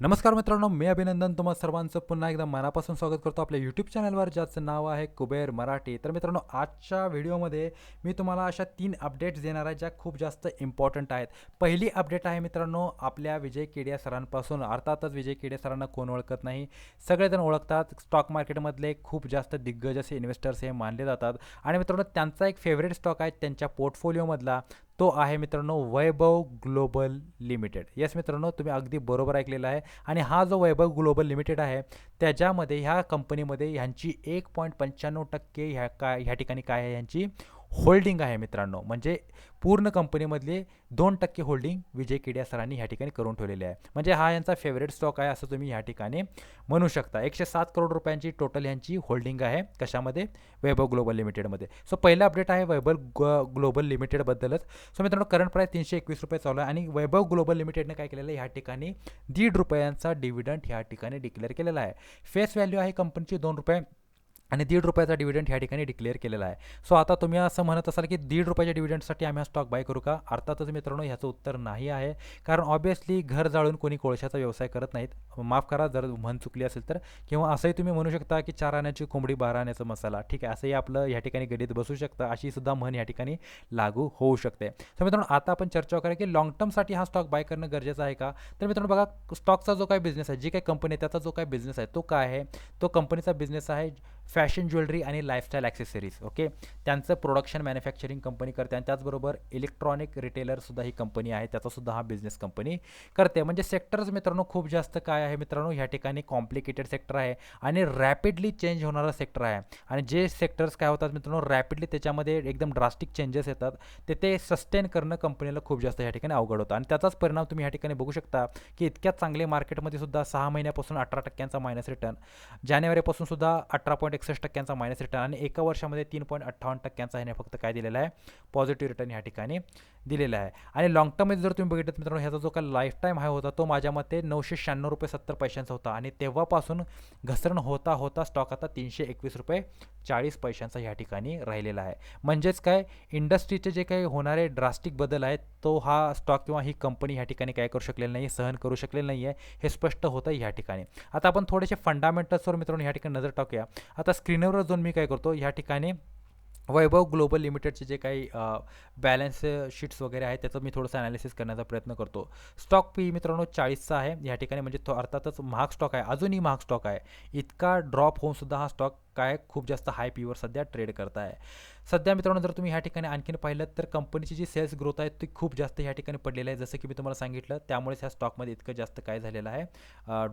नमस्कार मित्रांनो मी अभिनंदन तुम्हा सर्वांचं. पुन्हा एकदा मनापासून स्वागत करतो आपल्या यूट्यूब चॅनलवर ज्याचं नाव आहे कुबेर मराठी. तर मित्रांनो आजच्या व्हिडिओमध्ये मी तुम्हाला अशा तीन अपडेट्स देणार आहे ज्या खूप जास्त इम्पॉर्टंट आहेत. पहिली अपडेट आहे मित्रांनो आपल्या विजय केडिया सरांपासून. अर्थातच विजय केडिया सरांना कोण ओळखत नाही. सगळेजण ओळखतात स्टॉक मार्केटमधले खूप जास्त दिग्गज असे इन्व्हेस्टर्स हे मानले जातात. आणि मित्रांनो त्यांचा एक फेवरेट स्टॉक आहे त्यांच्या पोर्टफोलिओमधला तो आहे मित्रांनो वैभव ग्लोबल लिमिटेड. येस मित्रांनो तुम्ही अगदी बरोबर ऐकलेलं आहे. आणि हा जो वैभव ग्लोबल लिमिटेड आहे त्याच्यामध्ये ह्या कंपनीमध्ये ह्यांची एक पॉईंट पंच्याण्णव टक्के ह्या काय ह्या ठिकाणी काय आहे ह्यांची होल्डिंग आहे मित्रांनो. म्हणजे पूर्ण कंपनीमधले दोन टक्के होल्डिंग विजय केडिया सरांनी ह्या ठिकाणी करून ठेवलेले आहे. म्हणजे हा यांचा फेवरेट स्टॉक आहे असं तुम्ही ह्या ठिकाणी म्हणू शकता. एकशे सात करोड रुपयांची टोटल यांची होल्डिंग आहे कशामध्ये? वैभव ग्लोबल लिमिटेडमध्ये. सो पहिलं अपडेट आहे वैभव ग्लोबल लिमिटेडबद्दलच. सो मित्रांनो करंट प्राईस तीनशे एकवीस रुपये चालू आहे आणि वैभव ग्लोबल लिमिटेडने काय केलेलं आहे? ह्या ठिकाणी दीड रुपयांचा डिव्हिडंड ह्या ठिकाणी डिक्लेअर केलेला आहे. फेस व्हॅल्यू आहे कंपनीची दोन रुपये आणि दीड रुपयाचा डिव्हिडंड ह्या ठिकाणी डिक्लेअर केलेला आहे. सो आता तुम्ही असं म्हणत असाल की दीड रुपयाच्या डिव्हिडंडसाठी आम्ही हा स्टॉक बाय करू का? अर्थातच मित्रांनो ह्याचं उत्तर नाही आहे. कारण ऑब्वियसली घर जाळून कोणी कोळशाचा व्यवसाय करत नाहीत. माफ करा जर म्हण चुकली असेल तर. किंवा असंही तुम्ही म्हणू शकता की चार आण्याची कोंबडी बारा आण्याचा मसाला. ठीक आहे असंही आपलं ह्या ठिकाणी गडीत बसू शकतं. अशी सुद्धा म्हण या ठिकाणी लागू होऊ शकते. तर मित्रांनो आता आपण चर्चा करूया की लॉंग टर्मसाठी हा स्टॉक बाय करणं गरजेचं आहे का? तर मित्रांनो बघा स्टॉकचा जो काही बिझनेस आहे जी काही कंपनी आहे त्याचा जो काही बिझनेस आहे तो काय आहे? तो कंपनीचा बिझनेस आहे फॅशन ज्वेलरी आणि लाईफस्टाईल ॲक्सेसरीज ओके त्यांचं प्रोडक्शन मॅन्युफॅक्चरिंग कंपनी करते आणि त्याचबरोबर इलेक्ट्रॉनिक रिटेलरसुद्धा ही कंपनी आहे. त्याचासुद्धा हा बिझनेस कंपनी करते. म्हणजे सेक्टर्स मित्रांनो खूप जास्त काय आहे मित्रांनो ह्या ठिकाणी कॉम्प्लिकेटेड सेक्टर आहे आणि रॅपिडली चेंज होणारा सेक्टर आहे. आणि जे सेक्टर्स काय होतात मित्रांनो रॅपिडली त्याच्यामध्ये एकदम ड्रास्टिक चेंजेस येतात. ते ते सस्टेन करणं कंपनीला खूप जास्त ह्या ठिकाणी अवघड होतं. आणि त्याचाच परिणाम तुम्ही ह्या ठिकाणी बघू शकता की इतक्या चांगले मार्केटमध्ये सुद्धा सहा महिन्यापासून अठरा टक्क्यांचा मायनस रिटर्न जानेवारीपासून सुद्धा अठरा पॉईंट एकसष्ट टक्क्यांचा मायनस रिटर्न आणि एका वर्षामध्ये तीन पॉईंट अठ्ठावन्न टक्क्यांचा ह्याने फक्त काय दिलेला आहे? पॉझिटिव्ह रिटर्न ह्या ठिकाणी दिलेला आहे. आणि लॉंग टर्ममध्ये जर तुम्ही बघितलं मित्रांनो ह्याचा जो काय लाईफ टाईम हाय होता तो माझ्या मते नऊशे शहाण्णव रुपये सत्तर पैशांचा होता. आणि तेव्हापासून घसरण होता होता स्टॉक आता तीनशे एकवीस रुपये चाळीस पैशांचा ह्या ठिकाणी राहिलेला आहे. म्हणजेच काय? इंडस्ट्रीचे जे काही होणारे ड्रास्टिक बदल आहेत तो हा स्टॉक किंवा ही कंपनी ह्या ठिकाणी काय करू शकलेली नाही सहन करू शकलेलं नाही आहे हे स्पष्ट होतं ह्या ठिकाणी. आता आपण थोडेसे फंडामेंटल्सवर मित्रांनो ह्या ठिकाणी नजर टाकूया. आता स्क्रीनवर जाऊन मी काय करतो ह्या ठिकाणी वैभव ग्लोबल लिमिटेडचे जे काही बॅलन्स शीट्स वगैरे आहेत त्याचं मी थोडंसं ॲनालिसिस करण्याचा प्रयत्न करतो. स्टॉक पी मित्रांनो चाळीसचा आहे. या ठिकाणी म्हणजे तो अर्थातच महाग स्टॉक आहे. अजूनही महाग स्टॉक आहे. इतका ड्रॉप होऊनसुद्धा हा स्टॉक काय खूप जास्त हाय पीवर सध्या ट्रेड करत आहे सध्या मित्रांनो जर तुम्ही ह्या ठिकाणी आणखीन पाहिलं तर कंपनीची जी सेल्स ग्रोथ आहे ती खूप जास्त ह्या ठिकाणी पडलेली आहे. जसं की मी तुम्हाला सांगितलं त्यामुळेच ह्या स्टॉकमध्ये इतकं जास्त काय झालेलं आहे.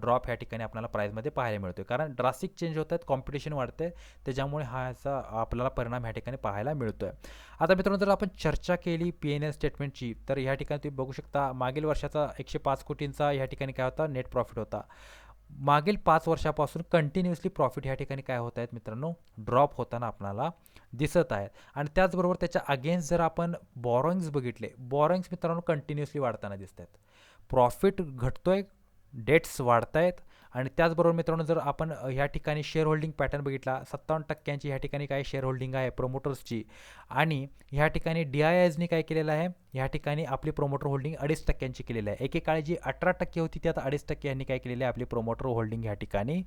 ड्रॉप ह्या ठिकाणी आपल्याला प्राईजमध्ये पाहायला मिळतो कारण ड्रास्टिक चेंज होत आहेत कॉम्पिटिशन वाढते त्याच्यामुळे हा याचा आपल्याला परिणाम ह्या ठिकाणी पाहायला मिळतो आहे आता मित्रांनो जर आपण चर्चा केली पी एन एल स्टेटमेंटची तर ह्या ठिकाणी तुम्ही बघू शकता मागील वर्षाचा एकशे पाच कोटींचा ह्या ठिकाणी काय होता? नेट प्रॉफिट होता. मागील पाच वर्षापासून कंटिन्युअसली प्रॉफिट ह्या ठिकाणी काय होत आहेत मित्रांनो? ड्रॉप होताना आपणाला दिसत आहेत. आणि त्याचबरोबर त्याच्या अगेन्स्ट जर आपण बॉरोइंग्स बघितले बॉरोइंग्स मित्रांनो कंटिन्युअसली वाढताना दिसत आहेत. प्रॉफिट घटतोय डेट्स वाढत आहेत आणि त्याचबरोबर मित्रांनो जर आपण ह्या ठिकाणी शेअर होल्डिंग पॅटर्न बघितला सत्तावन्न टक्क्यांची ह्या ठिकाणी काय शेअर होल्डिंग आहे प्रोमोटर्सची आणि ह्या ठिकाणी डी आय एजनी काय केलेलं आहे ह्या ठिकाणी आपली प्रोमोटर होल्डिंग अडीच टक्क्यांची केलेली आहे. एकेकाळी जी अठरा टक्के होती ती आता अडीच टक्के यांनी काय केलेली आहे आपली प्रोमोटर होल्डिंग ह्या ठिकाणी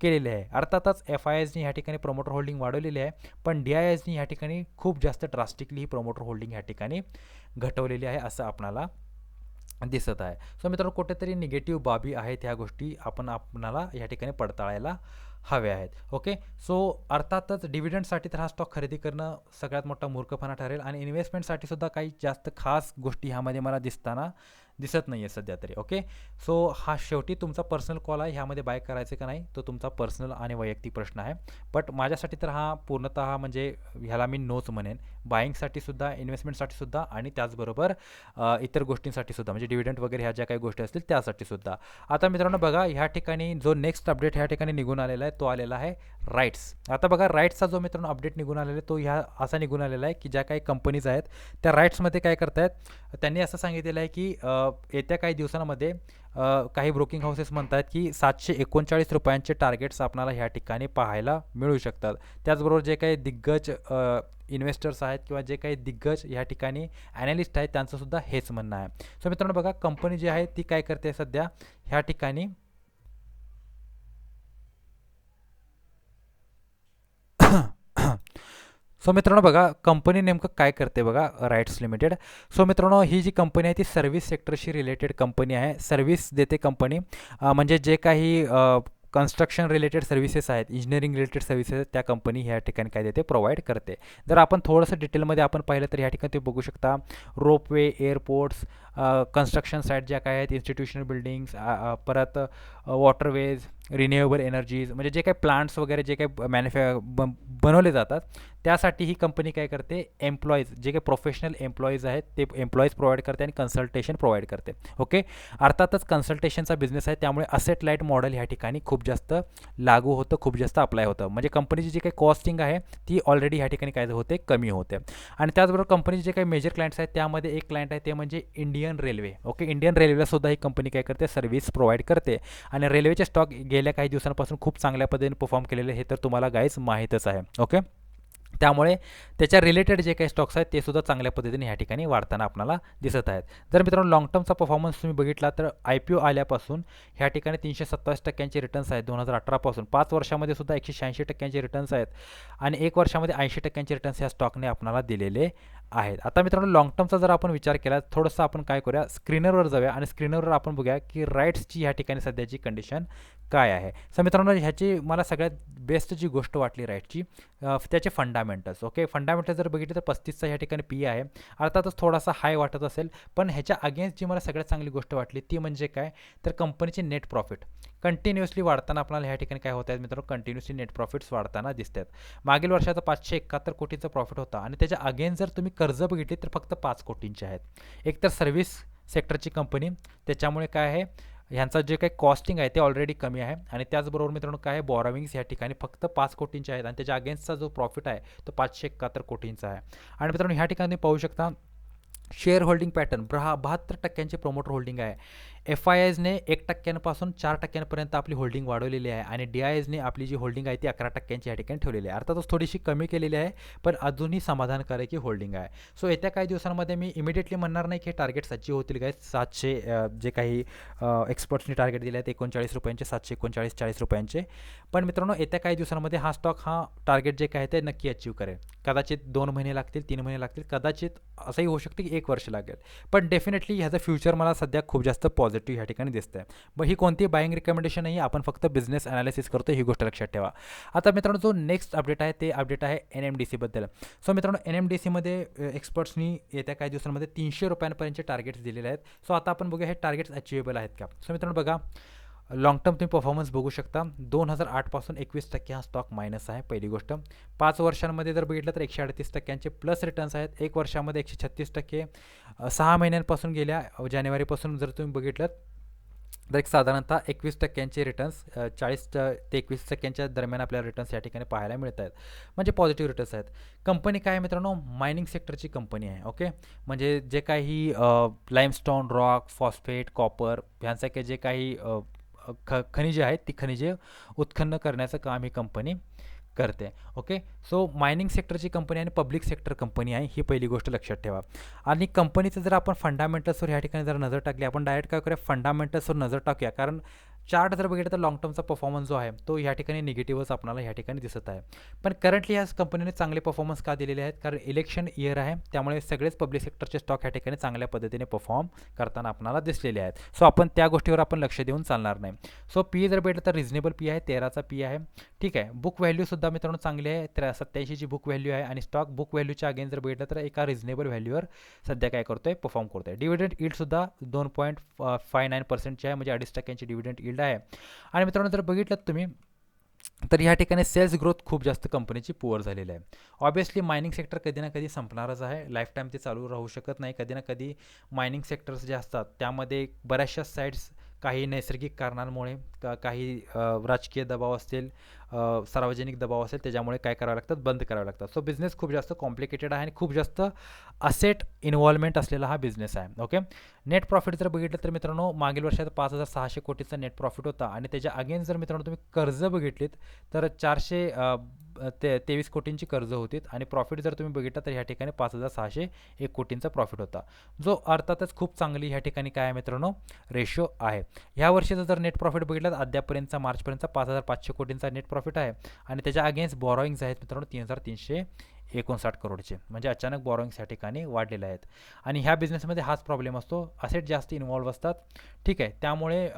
केलेली आहे. अर्थातच एफ आय एसनी ह्या ठिकाणी प्रोमोटर होल्डिंग वाढवलेली आहे पण डी आय एसनी ह्या ठिकाणी खूप जास्त ड्रास्टिकली ही प्रोमोटर होल्डिंग ह्या ठिकाणी घटवलेली आहे असं आपणाला दिसत आहे. सो मित्रांनो कुठेतरी निगेटिव्ह बाबी आहेत ह्या गोष्टी आपण आपणाला या ठिकाणी पडताळायला हव्या आहेत. ओके सो अर्थातच डिव्हिडंडसाठी तर हा स्टॉक खरेदी करणं सगळ्यात मोठा मूर्खपणा ठरेल आणि इन्व्हेस्टमेंटसाठी सुद्धा काही जास्त खास गोष्टी ह्यामध्ये मला दिसताना दिसत नाही आहे सध्या तरी ओके सो हा शेवटी तुमचा पर्सनल कॉल आहे ह्यामध्ये बाय करायचं का नाही तो तुमचा पर्सनल आणि वैयक्तिक प्रश्न आहे. बट माझ्यासाठी तर हा पूर्णतः म्हणजे ह्याला मी नोच म्हणेन. बाईंगसाठी सुद्धा इन्व्हेस्टमेंटसाठी सुद्धा आणि त्याचबरोबर इतर गोष्टींसाठी सुद्धा म्हणजे डिव्हिडंट वगैरे ह्या ज्या काही गोष्टी असतील त्यासाठी सुद्धा. आता मित्रांनो बघा ह्या ठिकाणी जो नेक्स्ट अपडेट ह्या ठिकाणी निघून आलेला आहे तो आलेला आहे राईट्स आता बघा राईट्सचा जो मित्रांनो अपडेट निघून आलेला आहे तो ह्या असा निघून आलेला आहे की ज्या काही कंपनीज आहेत त्या राईट्समध्ये काय करतायत? त्यांनी असं सांगितलेलं आहे की येत्या काही दिवसांमध्ये काही ब्रोकिंग हाऊसेस म्हणतात की सातशे एकोणचाळीस रुपयांचे टार्गेट्स आपल्याला ह्या ठिकाणी पाहायला मिळू शकतात. त्याचबरोबर जे काही दिग्गज इन्व्हेस्टर्स आहेत किंवा जे काही दिग्गज ह्या ठिकाणी ॲनालिस्ट आहेत त्यांचंसुद्धा हेच म्हणणं आहे. सो मित्रांनो बघा कंपनी जी आहे ती काय करते सध्या? ह्या ठिकाणी सो मित्रांनो बघा कंपनी नेमकं काय करते बघा राईट्स लिमिटेड सो मित्रांनो ही जी कंपनी आहे ती सर्व्हिस सेक्टरशी रिलेटेड कंपनी आहे. सर्व्हिस देते कंपनी म्हणजे जे काही कन्स्ट्रक्शन रिलेटेड सर्व्हिसेस आहेत इंजिनिअरिंग रिलेटेड सर्व्हिसेस त्या कंपनी ह्या ठिकाणी काय देते प्रोव्हाइड करते. जर आपण थोडंसं डिटेलमध्ये आपण पाहिलं तर ह्या ठिकाणी ते बघू शकता रोपवे एअरपोर्ट्स कन्स्ट्रक्शन साईट ज्या काय आहेत इन्स्टिट्यूशनल बिल्डिंग्स परत वॉटरवेज रिन्युएबल एनर्जीज म्हणजे जे काही प्लांट्स वगैरे जे काही मॅन्युफॅ बनवले जातात त्यासाठी ही कंपनी काय करते? एम्प्लॉईज जे काही प्रोफेशनल एम्प्लॉईज आहेत ते एम्प्लॉईज प्रोव्हाइड करते आणि कन्सल्टेशन प्रोव्हाइड करते. ओके अर्थातच कन्सल्टेशनचा बिझनेस आहे त्यामुळे असेट लाइट मॉडेल ह्या ठिकाणी खूप जास्त लागू होतं खूप जास्त अप्लाय होतं. म्हणजे कंपनीची जी काही कॉस्टिंग आहे ती ऑलरेडी ह्या ठिकाणी काय होते? कमी होते. आणि त्याचबरोबर कंपनीचे जे काही मेजर क्लायंट्स आहेत त्यामध्ये एक क्लायंट आहे ते म्हणजे इंडियन रेल्वे ओके इंडियन रेल्वेला सुद्धा ही कंपनी काय करते? सर्व्हिस प्रोव्हाइड करते. आणि रेल्वेचे स्टॉक गेल्या काही दिवसांपासून खूप चांगल्या पद्धतीने परफॉर्म केलेले हे तर तुम्हाला गाईज माहीतच आहे. ओके त्यामुळे त्याच्या रिलेटेड जे काही स्टॉक्स आहेत ते सुद्धा चांगल्या पद्धतीने ह्या ठिकाणी वाढताना आपल्याला दिसत आहेत. जर मित्रांनो लॉंग टर्मचा परफॉर्मन्स तुम्ही बघितला तर आय पी ओ आल्यापासून ह्या ठिकाणी तीनशे सत्तावीस टक्क्यांचे रिटर्न्स आहेत. दोन हजार अठरापासून पाच वर्षामध्ये सुद्धा एकशे शहाऐंशी टक्क्यांचे रिटर्न्स आहेत. आणि एक वर्षामध्ये ऐंशी टक्क्यांचे रिटर्न्स ह्या स्टॉकने आपल्याला दिलेले आहेत. आता मित्रांनो लॉंग टर्मचा जर आपण विचार केला थोडंसं आपण काय करूया? स्क्रीनरवर जाऊया आणि स्क्रीनरवर आपण बघूया की राईट्सची ह्या ठिकाणी सध्याची कंडिशन काय आहे. सर मित्रांनो ह्याची मला सगळ्यात बेस्ट जी गोष्ट वाटली राईटची त्याचे फंडामेंटल्स ओके फंडामेंटल जर बघितले तर पस्तीसचा ह्या ठिकाणी पी आहे. अर्थातच थोडासा हाय वाटत असेल पण ह्याच्या अगेन्स्ट जी मला सगळ्यात चांगली गोष्ट वाटली ती म्हणजे काय? तर कंपनीचे नेट प्रॉफिट कंटिन्युअसली वाढताना आपल्याला ह्या ठिकाणी काय होत आहेत मित्रांनो? कंटिन्युअसली नेट प्रॉफिट्स वाढताना दिसत आहेत मागील वर्षाचा पाचशे एकाहत्तर कोटीचा प्रॉफिट होता आणि त्याच्या अगेन्स्ट जर तुम्ही कर्ज बघितली तर फक्त पाच कोटींचे आहेत. एकतर सर्व्हिस सेक्टरची कंपनी त्याच्यामुळे काय आहे? ह्यांचा जे काही कॉस्टिंग आहे ते ऑलरेडी कमी आहे आणि त्याचबरोबर मित्रांनो काय आहे? बॉरॉविंग्स या ठिकाणी फक्त पाच कोटींचे आहेत आणि त्याच्या अगेन्स्टचा जो प्रॉफिट आहे तो पाचशे एकाहत्तर कोटींचा आहे. आणि मित्रांनो ह्या ठिकाणी पाहू शकता शेअर होल्डिंग पॅटर्न ब्रहा बहात्तर टक्क्यांचे प्रोमोटर होल्डिंग आहे. एफ आय एजने एक टक्क्यांपासून चार टक्क्यांपर्यंत आपली होल्डिंग वाढवलेली आहे आणि डी आय एजने आपली जी होल्डिंग आहे ती अकरा टक्क्यांची या ठिकाणी ठेवलेली आहे. अर्थातच थोडीशी कमी केलेली आहे पण अजूनही समाधानकारक ही होल्डिंग आहे. सो येत्या काही दिवसांमध्ये मी इमिडिएटली म्हणणार नाही की हे टार्गेट सातशे होतील काय सातशे जे काही एक्सपर्ट्सनी टार्गेट दिले आहेत एकोणचाळीस रुपयांचे सातशे एकोणचाळीस चाळीस रुपयांचे. पण मित्रांनो येत्या काही दिवसांमध्ये हा स्टॉक हा टार्गेट जे काय ते नक्की अचीव करेल. कदाचित दोन महिने लागतील तीन महिने लागतील कदाचित असंही होऊ शकते की एक वर्ष लागेल. पण डेफिनेटली ह्याचं फ्युचर मला सध्या खूप जास्त पॉझिटिव्ह पॉझिटिव्ह ह्या ठिकाणी दिसतं आहे मग ही कोणती बाईंग रिकमेंडेशन नाही आपण फक्त बिझनेस अनालिसिस करतो ही गोष्ट लक्षात ठेवा. आता मित्रांनो जो नेक्स्ट अपडेट आहे ते अपडेट आहे एन एम डी सीबद्दल सो मित्रांनो एन एम डी सीमध्ये एक्सपर्ट्सनी येत्या काही दिवसांमध्ये तीनशे रुपयांपर्यंतचे टार्गेट्स दिलेले आहेत. सो आता आपण बघूया हे टार्गेट्स अचिवेबल आहेत का? सो मित्रांनो बघा. लाँग टर्म तुम्ही परफॉर्मन्स बघू शकता. दोन हजार आठपासून एकवीस टक्के हा स्टॉक मायनस आहे पहिली गोष्ट. पाच वर्षांमध्ये जर बघितलं तर एकशे अडतीस टक्क्यांचे प्लस रिटर्न्स आहेत. एक वर्षामध्ये एकशे छत्तीस टक्के. सहा महिन्यांपासून गेल्या जानेवारीपासून जर तुम्ही बघितलं तर एक साधारणतः एकवीस टक्क्यांचे रिटर्न्स चाळीस ते एकवीस टक्क्यांच्या दरम्यान आपल्याला रिटर्न्स या ठिकाणी पाहायला मिळत आहेत. म्हणजे पॉझिटिव्ह रिटर्न्स आहेत. कंपनी काय आहे मित्रांनो? मायनिंग सेक्टरची कंपनी आहे ओके म्हणजे जे काही लाईमस्टोन रॉक फॉस्फेट कॉपर ह्यांसारखे जे काही ख खनिजे आहेत ती खनिजे उत्खन्न करण्याचं काम ही कंपनी करते. ओके सो मायनिंग सेक्टरची कंपनी आणि पब्लिक सेक्टर कंपनी आहे ही पहिली गोष्ट लक्षात ठेवा. आणि कंपनीचं जर आपण फंडामेंटल्सवर ह्या ठिकाणी जर नजर टाकली आपण डायरेक्ट काय करूया फंडामेंटल्सवर नजर टाकूया. कारण चार्ट जर बघितलं तर लॉंग टर्मचा परफॉर्मन्स जो आहे तो ह्या ठिकाणी निगेटिव्हच आपल्याला ह्या ठिकाणी दिसत आहे. पण करंटली या कंपनीने चांगले परफॉर्मन्स का दिलेले आहेत? कारण इलेक्शन इयर आहे त्यामुळे सगळेच पब्लिक सेक्टरचे स्टॉक ह्या ठिकाणी चांगल्या पद्धतीने परफॉर्म करताना आपल्याला दिसलेले आहेत. सो आपण त्या गोष्टीवर आपण लक्ष देऊन चालणार नाही. सो पी जर भेटलं तर रिजनेबल पी आहे तेराचा पी आहे. ठीक आहे बुक व्हॅल्यूसुद्धा मित्रांनो चांगली आहे. त्र्या सत्याऐंशीची बुक व्हॅल्यू आहे आणि स्टॉक बुक व्हॅल्यूच्या अगेन जर भेटलं तर एका रिजनेबल व्हॅल्यूवर सध्या काय करतोय? परफॉर्म करतोय. डिव्हिडंड इल्डसुद्धा दोन पॉईंट फाय नाईन पर्सेंटची आहे. म्हणजे अडीच टक्क्यांची डिव्हिडंड इल्ड आहे. आणि मित्रांनो जर बघितलं तुम्ही तर ह्या ठिकाणी सेल्स ग्रोथ खूप जास्त कंपनीची पुअर झालेली आहे. ऑब्वियसली मायनिंग सेक्टर कधी ना कधी संपणारच आहे. लाईफ टाईम ते चालू राहू शकत नाही. कधी ना कधी मायनिंग सेक्टर्स जे असतात त्यामध्ये बऱ्याचशा साईड्स काही नैसर्गिक कारणांमुळे का काही राजकीय दबाव असतील सार्वजनिक दबाव असेल त्याच्यामुळे काय करावं लागतात बंद करावं लागतात सो बिझनेस खूप जास्त कॉम्प्लिकेटेड आहे आणि खूप जास्त असेट इन्व्हॉल्वमेंट असलेला हा बिझनेस आहे. ओके नेट प्रॉफिट जर बघितलं तर मित्रांनो मागील वर्षात पाच हजार सहाशे कोटीचा नेट प्रॉफिट होता आणि त्याच्या अगेन्स्ट जर मित्रांनो तुम्ही कर्ज बघितलीत तर चारशे ते तेवीस कोटींची कर्ज होती आणि प्रॉफिट जर तुम्ही बघितलं तर ह्या ठिकाणी पाच हजार सहाशे एक कोटींचा प्रॉफिट होता. जो अर्थातच खूप चांगली ह्या ठिकाणी काय आहे मित्रांनो? रेशो आहे. ह्या वर्षीचा जर नेट प्रॉफिट बघितला तर अद्यापर्यंतचा मार्चपर्यंतचा पाच हजार पाचशे कोटींचा नेट प्रॉफिट प्रॉफिट आहे. आणि त्याच्या अगेन्स्ट बॉरोईंग्स आहेत मित्रांनो तीन हजार तीनशे एकोणसाठ करोडचे. म्हणजे अचानक बॉरोईंग्स या ठिकाणी वाढलेले आहेत. आणि ह्या बिझनेसमध्ये हाच प्रॉब्लेम असतो. असेट जास्त इन्वॉल्व्ह असतात. ठीक आहे. त्यामुळे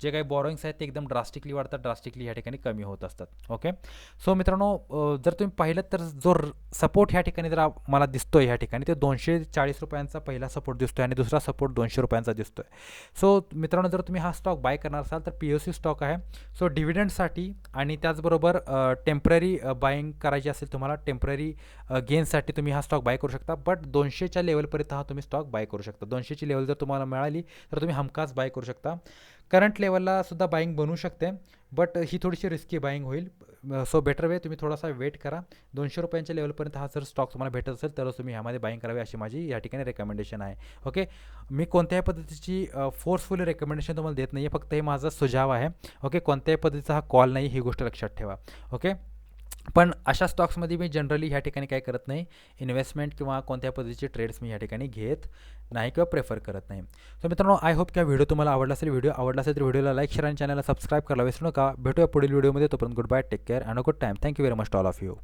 जे काही बॉरोइंग्स आहेत ते एकदम ड्रास्टिकली वाढतात. ड्रास्टिकली ह्या ठिकाणी कमी होत असतात. ओके सो मित्रांनो जर तुम्ही पाहिलं तर जो सपोर्ट ह्या ठिकाणी जर मला दिसतोय ह्या ठिकाणी ते दोनशे चाळीस रुपयांचा पहिला सपोर्ट दिसतोय आणि दुसरा सपोर्ट दोनशे रुपयांचा दिसतोय. सो मित्रांनो जर तुम्ही हा स्टॉक बाय करणार असाल तर पी ओ सी स्टॉक आहे. सो डिव्हिडंडसाठी आणि त्याचबरोबर टेंपररी बाईंग करायची असेल तुम्हाला टेंपररी गेनसाठी तुम्ही हा स्टॉक बाय करू शकता. बट दोनशेच्या लेवलपर्यंत हा तुम्ही स्टॉक बाय करू शकता. दोनशेची लेवल जर तुम्हाला मिळाली तर तुम्ही हमखास बाय करू शकता. करंट लेवलला सुद्धा बाईंग बनू शकते बट ही थोडीशी रिस्की बाईंग होईल. सो बेटर वे तुम्ही थोडासा वेट करा. दोनशे रुपयांच्या लेवलपर्यंत हा जर स्टॉक तुम्हाला भेटत असेल तरच तुम्ही ह्यामध्ये बाईंग करावी अशी माझी या ठिकाणी रेकमेंडेशन आहे. ओके मी कोणत्याही पद्धतीची फोर्सफुली रेकमेंडेशन तुम्हाला देत नाही आहे फक्त हे माझा सुझाव आहे. ओके कोणत्याही पद्धतीचा हा कॉल नाही ही गोष्ट लक्षात ठेवा. ओके पण अशा स्टॉक्समध्ये मी जनरली ह्या ठिकाणी काय करत नाही. इन्व्हेस्टमेंट किंवा कोणत्या पद्धतीचे ट्रेड्स मी ह्या ठिकाणी घेत नाही किंवा प्रेफर करत नाही. तर मित्रांनो आय होप की व्हिडिओ तुम्हाला आवडला असेल. व्हिडिओ आवडला असेल तर व्हिडिओला लाईक शेअर आणि चॅनलला सबस्क्राईब करायला विसरू नका. भेटूया पुढील व्हिडिओमध्ये तोपर्यंत good bye take care and a good time thank you very much all of you